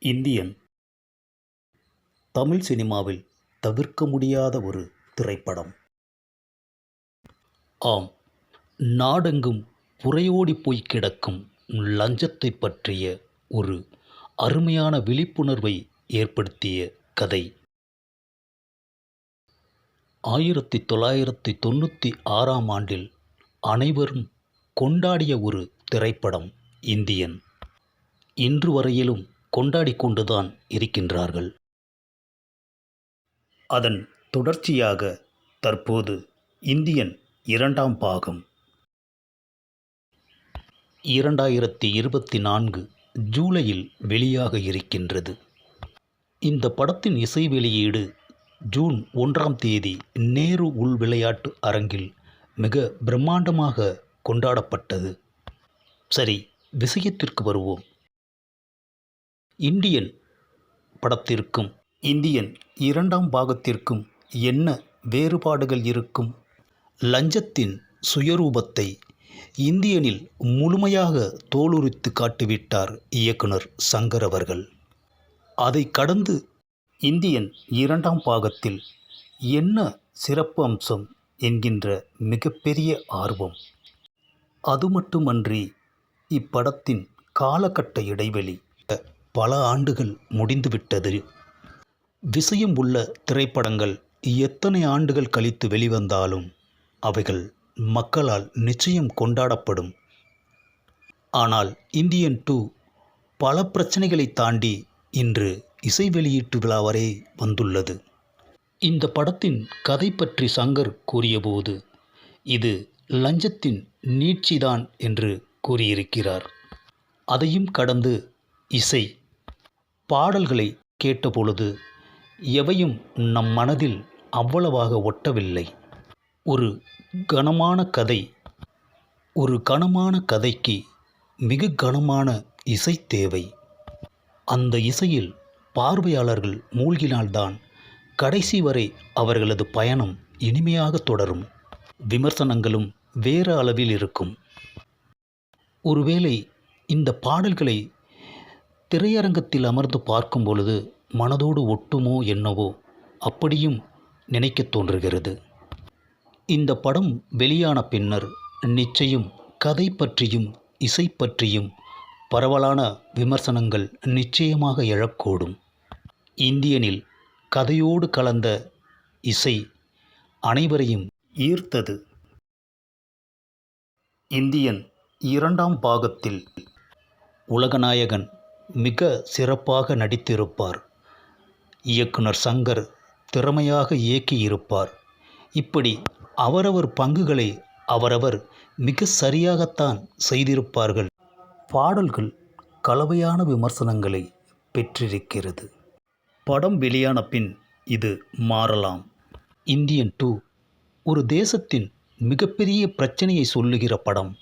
Indian. Tamil சினிமாவில் தவிர்க்க முடியாத ஒரு திரைப்படம். ஆம் நாடெங்கும் புரையோடி போய் கிடக்கும் லஞ்சத்தை பற்றிய ஒரு அருமையான விழிப்புணர்வை ஏற்படுத்திய கதை. ஆயிரத்தி தொள்ளாயிரத்தி தொண்ணூற்றி ஆறாம் ஆண்டில் அனைவரும் கொண்டாடிய ஒரு திரைப்படம் இந்தியன். இன்று வரையிலும் கொண்டாடி கொண்டுதான் இருக்கின்றார்கள். அதன் தொடர்ச்சியாக தற்போது இந்தியன் இரண்டாம் பாகம். இரண்டாயிரத்தி இருபத்தி நான்கு ஜூலையில் வெளியாக இருக்கின்றது. இந்த படத்தின் இசை வெளியீடு ஜூன் ஒன்றாம் தேதி நேரு உள் விளையாட்டு அரங்கில் மிக பிரம்மாண்டமாக கொண்டாடப்பட்டது. சரி விஷயத்திற்கு வருவோம். இந்தியன் படத்திற்கும் இந்தியன் இரண்டாம் பாகத்திற்கும் என்ன வேறுபாடுகள் இருக்கும்? லஞ்சத்தின் சுயரூபத்தை இந்தியனில் முழுமையாக தோலுரித்து காட்டிவிட்டார் இயக்குனர் சங்கர் அவர்கள். அதை கடந்து இந்தியன் இரண்டாம் பாகத்தில் என்ன சிறப்பு அம்சம் என்கின்ற மிகப்பெரிய ஆர்வம். அது மட்டுமன்றி இப்படத்தின் காலகட்ட இடைவெளி பல ஆண்டுகள் முடிந்துவிட்டது. விஷயம் உள்ள திரைப்படங்கள் எத்தனை ஆண்டுகள் கழித்து வெளிவந்தாலும் அவைகள் மக்களால் நிச்சயம் கொண்டாடப்படும். ஆனால் இந்தியன் டூ பல பிரச்சனைகளை தாண்டி இன்று இசை வெளியீட்டு விழா வரை வந்துள்ளது. இந்த படத்தின் கதை பற்றி சங்கர் கூறியபோது இது லஞ்சத்தின் நீட்சிதான் என்று கூறியிருக்கிறார். அதையும் கடந்து இசை. பாடல்களை கேட்டபொழுது எவையும் நம் மனதில் அவ்வளவாக ஒட்டவில்லை. ஒரு கனமான கதை ஒரு கனமான கதைக்கு மிக கனமான இசை தேவை. அந்த இசையில் பார்வையாளர்கள் மூழ்கினால்தான் கடைசி வரை அவர்களது பயணம் இனிமையாக தொடரும். விமர்சனங்களும் வேறு அளவில் இருக்கும். ஒருவேளை இந்த பாடல்களை திரையரங்கத்தில் அமர்ந்து பார்க்கும் பொழுது மனதோடு ஒட்டுமோ என்னவோ அப்படியும் நினைக்கத் தோன்றுகிறது. இந்த படம் வெளியான பின்னர் நிச்சயம் கதை பற்றியும் இசை பற்றியும் பரவலான விமர்சனங்கள் நிச்சயமாக எழக்கூடும். இந்தியனில் கதையோடு கலந்த இசை அனைவரையும் ஈர்த்தது. இந்தியன் இரண்டாம் பாகத்தில் உலகநாயகன் மிக சிறப்பாக நடித்திருப்பார். இயக்குனர் சங்கர் திறமையாக இயக்கியிருப்பார். இப்படி அவரவர் பங்குகளை அவரவர் மிக சரியாகத்தான் செய்திருப்பார்கள். பாடல்கள் கலவையான விமர்சனங்களை பெற்றிருக்கிறது. படம் வெளியான பின் இது மாறலாம். இந்தியன் டூ ஒரு தேசத்தின் மிகப்பெரிய பிரச்சனையை சொல்லுகிற படம்.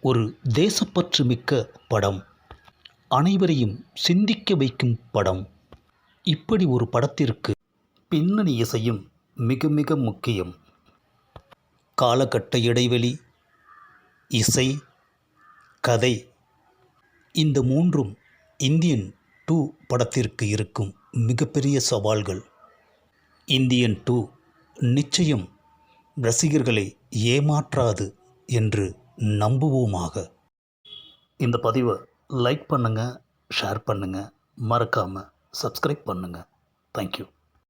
ஒரு தேசப்பற்று மிக்க படம். அனைவரையும் சிந்திக்க வைக்கும் படம். இப்படி ஒரு படத்திற்கு பின்னணி இசையும் மிக மிக முக்கியம். காலகட்ட இடைவெளி இசை கதை இந்த மூன்றும் இந்தியன் டூ படத்திற்கு இருக்கும் மிகப்பெரிய சவால்கள். இந்தியன் டூ நிச்சயம் ரசிகர்களை ஏமாற்றாது என்று நம்புவோமாக. இந்த பதிவை லைக் பண்ணுங்கள் ஷேர் பண்ணுங்கள் மறக்காமல் சப்ஸ்கிரைப் பண்ணுங்கள் தேங்க்யூ